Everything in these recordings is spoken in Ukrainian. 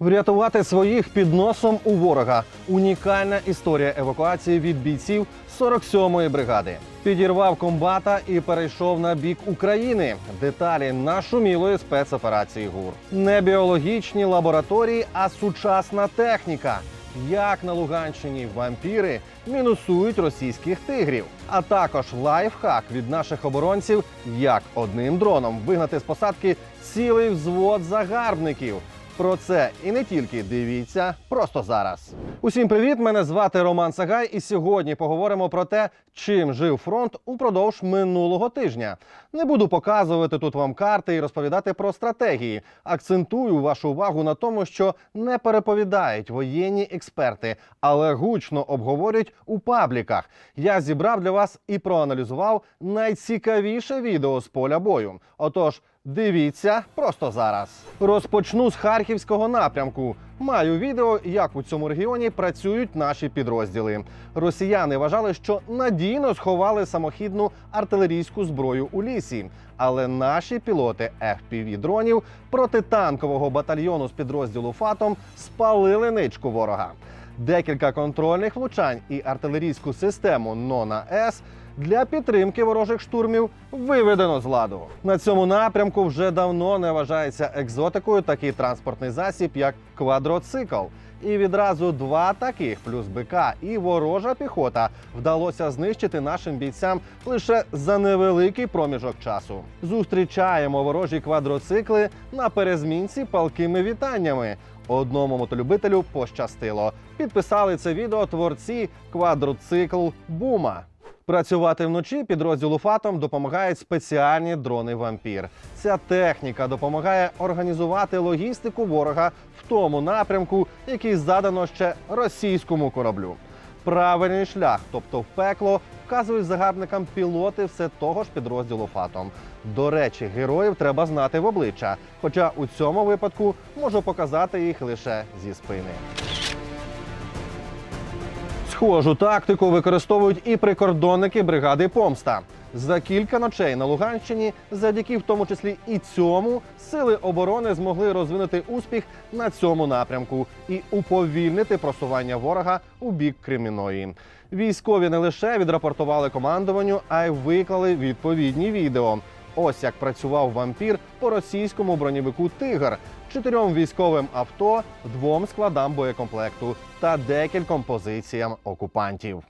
Врятувати своїх під носом у ворога. Унікальна історія евакуації від бійців 47-ї бригади. Підірвав комбата і перейшов на бік України. Деталі нашумілої спецоперації ГУР. Не біологічні лабораторії, а сучасна техніка. Як на Луганщині вампіри мінусують російських тигрів, а також лайфхак від наших оборонців, як одним дроном вигнати з посадки цілий взвод загарбників. Про це і не тільки дивіться просто зараз. Усім привіт! Мене звати Роман Сагай, і сьогодні поговоримо про те, чим жив фронт упродовж минулого тижня. Не буду показувати тут вам карти і розповідати про стратегії. Акцентую вашу увагу на тому, що не переповідають воєнні експерти, але гучно обговорюють у пабліках. Я зібрав для вас і проаналізував найцікавіше відео з поля бою. Отож. Дивіться просто зараз. Розпочну з харківського напрямку. Маю відео, як у цьому регіоні працюють наші підрозділи. Росіяни вважали, що надійно сховали самохідну артилерійську зброю у лісі. Але наші пілоти fpv дронів протитанкового батальйону з підрозділу Фатом спалили ничку ворога. Декілька контрольних влучань і артилерійську систему Нона С для підтримки ворожих штурмів виведено з ладу. На цьому напрямку вже давно не вважається екзотикою такий транспортний засіб, як квадроцикл. І відразу два таких плюс БК і ворожа піхота вдалося знищити нашим бійцям лише за невеликий проміжок часу. Зустрічаємо ворожі квадроцикли на перезмінці палкими вітаннями. Одному мотолюбителю пощастило. Підписали це відео творці квадроцикл Бума. Працювати вночі підрозділу Фатом допомагають спеціальні дрони вампір. Ця техніка допомагає організувати логістику ворога в тому напрямку, який задано ще російському кораблю. Правильний шлях, тобто в пекло, вказують загарбникам пілоти все того ж підрозділу Фатом. До речі, героїв треба знати в обличчя, хоча у цьому випадку можу показати їх лише зі спини. Схожу тактику використовують і прикордонники бригади Помста. За кілька ночей на Луганщині, завдяки в тому числі і цьому, сили оборони змогли розвинути успіх на цьому напрямку і уповільнити просування ворога у бік Креміної. Військові не лише відрапортували командуванню, а й виклали відповідні відео. Ось як працював вампір по російському бронєвику Тигр, чотирьом військовим авто, двом складам боєкомплекту та декільком позиціям окупантів.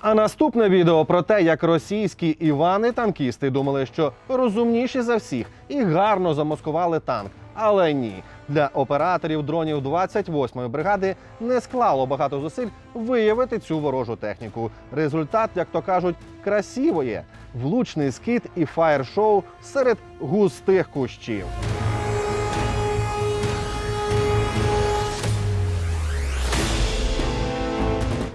А наступне відео про те, як російські Івани-танкісти думали, що розумніші за всіх і гарно замаскували танк. Але ні, для операторів дронів 28-ї бригади не склало багато зусиль виявити цю ворожу техніку. Результат, як то кажуть, красивоє влучний скид і фаєр-шоу серед густих кущів.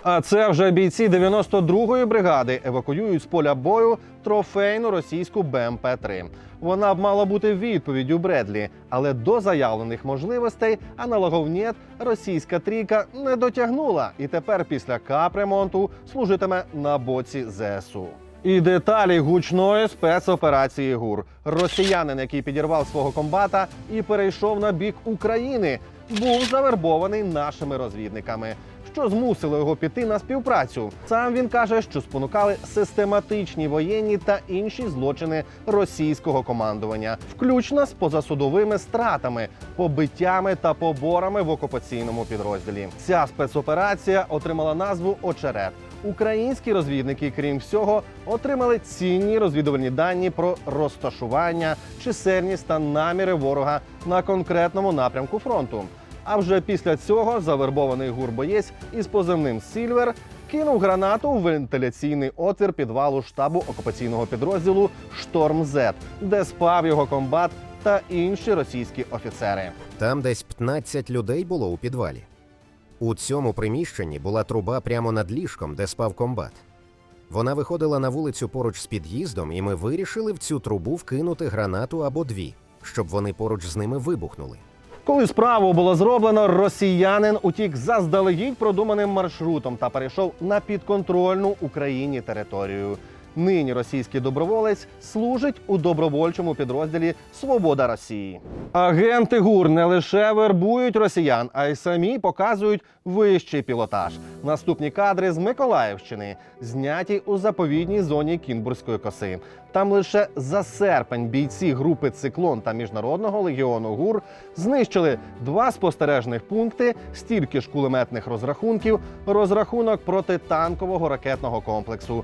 А це вже бійці 92-ї бригади евакуюють з поля бою трофейну російську БМП-3. Вона б мала бути відповіддю Бредлі, але до заявлених можливостей аналогов «Нєт» російська трійка не дотягнула і тепер після капремонту служитиме на боці ЗСУ. І деталі гучної спецоперації ГУР. Росіянин, який підірвав свого комбата і перейшов на бік України, був завербований нашими розвідниками що змусило його піти на співпрацю. Сам він каже, що спонукали систематичні воєнні та інші злочини російського командування, включно з позасудовими стратами, побиттями та поборами в окупаційному підрозділі. Ця спецоперація отримала назву Очерет. Українські розвідники, крім всього, отримали цінні розвідувальні дані про розташування, чисельність та наміри ворога на конкретному напрямку фронту. А вже після цього завербований гурбоєць із позивним Сільвер кинув гранату в вентиляційний отвір підвалу штабу окупаційного підрозділу Шторм Зет, де спав його комбат та інші російські офіцери. Там десь 15 людей було у підвалі. У цьому приміщенні була труба прямо над ліжком, де спав комбат. Вона виходила на вулицю поруч з під'їздом, і ми вирішили в цю трубу вкинути гранату або дві, щоб вони поруч з ними вибухнули. Коли справу було зроблено, росіянин утік заздалегідь продуманим маршрутом та перейшов на підконтрольну Україні територію. Нині російський доброволець служить у добровольчому підрозділі Свобода Росії. Агенти ГУР не лише вербують росіян, а й самі показують вищий пілотаж. Наступні кадри з Миколаївщини зняті у заповідній зоні Кінбурзької коси. Там лише за серпень бійці групи Циклон та міжнародного легіону ГУР знищили два спостережних пункти, стільки ж кулеметних розрахунків, розрахунок протитанкового ракетного комплексу,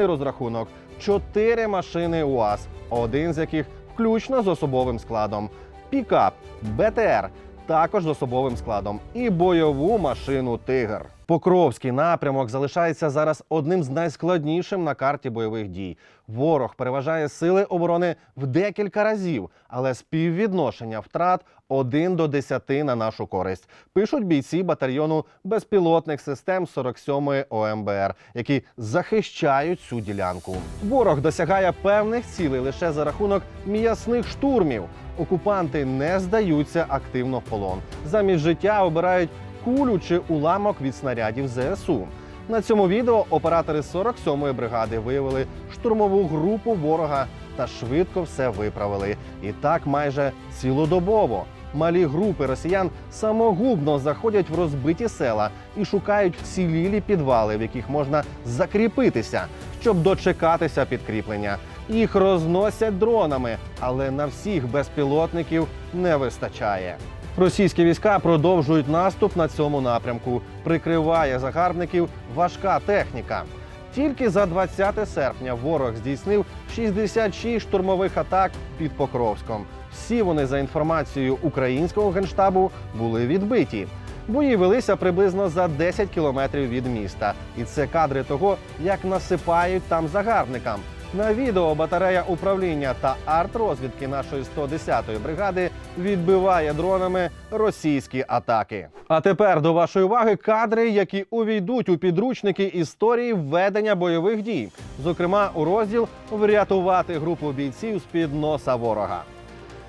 мінометний розрахунок, чотири машини УАЗ, один з яких включно з особовим складом, пікап, БТР, також з особовим складом, і бойову машину Тигр. Покровський напрямок залишається зараз одним з найскладніших на карті бойових дій. Ворог переважає сили оборони в декілька разів, але співвідношення втрат 1 до 10 на нашу користь. Пишуть бійці батальйону безпілотних систем 47-ї ОМБР, які захищають цю ділянку. Ворог досягає певних цілей лише за рахунок м'ясних штурмів. Окупанти не здаються активно в полон. Замість життя обирають кулю чи уламок від снарядів ЗСУ. На цьому відео оператори 47-ї бригади виявили штурмову групу ворога та швидко все виправили. І так майже цілодобово. Малі групи росіян самогубно заходять в розбиті села і шукають вцілілі підвали, в яких можна закріпитися, щоб дочекатися підкріплення. Їх розносять дронами, але на всіх безпілотників не вистачає. Російські війська продовжують наступ на цьому напрямку. Прикриває загарбників важка техніка. Тільки за 20 серпня ворог здійснив 66 штурмових атак під Покровськом. Всі вони, за інформацією українського генштабу, були відбиті. Бої велися приблизно за 10 кілометрів від міста, і це кадри того, як насипають там загарбникам. На відео батарея управління та арт-розвідки нашої 110-ї бригади відбиває дронами російські атаки. А тепер до вашої уваги кадри, які увійдуть у підручники історії ведення бойових дій, зокрема у розділ врятувати групу бійців з під носа ворога.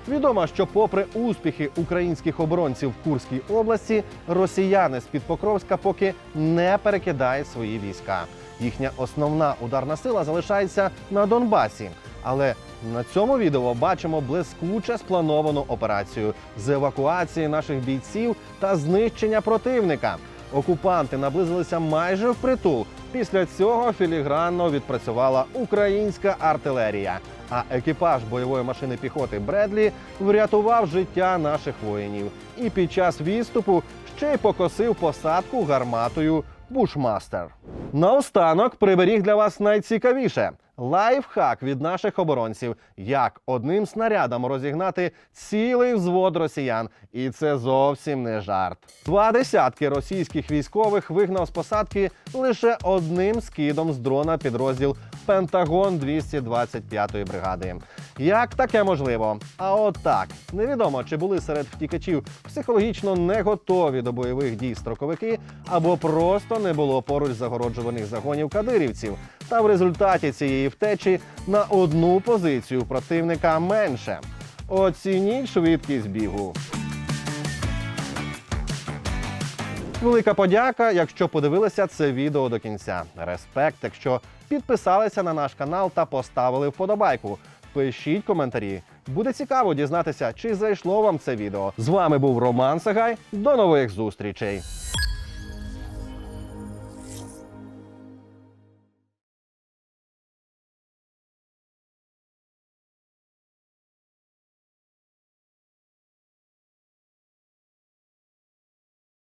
Відомо, що попри успіхи українських оборонців в Курській області, росіяни з під Покровська поки не перекидають свої війська. Їхня основна ударна сила залишається на Донбасі. Але на цьому відео бачимо блискуче сплановану операцію з евакуації наших бійців та знищення противника. Окупанти наблизилися майже впритул. Після цього філігранно відпрацювала українська артилерія. А екіпаж бойової машини піхоти Бредлі врятував життя наших воїнів. І під час відступу ще й покосив посадку гарматою Бушмастер. Наостанок приберіг для вас найцікавіше. Лайфхак від наших оборонців, як одним снарядом розігнати цілий взвод росіян, і це зовсім не жарт. Два десятки російських військових вигнав з посадки лише одним скидом з дрона підрозділ Пентагон 225-ї бригади. Як таке можливо? А от так невідомо, чи були серед втікачів психологічно не готові до бойових дій строковики, або просто не було поруч загороджуваних загонів кадирівців. Та в результаті цієї втечі на одну позицію противника менше. Оцініть швидкість бігу. Велика подяка, якщо подивилися це відео до кінця. Респект, якщо підписалися на наш канал та поставили вподобайку. Пишіть коментарі. Буде цікаво дізнатися, чи зайшло вам це відео. З вами був Роман Сагай. До нових зустрічей.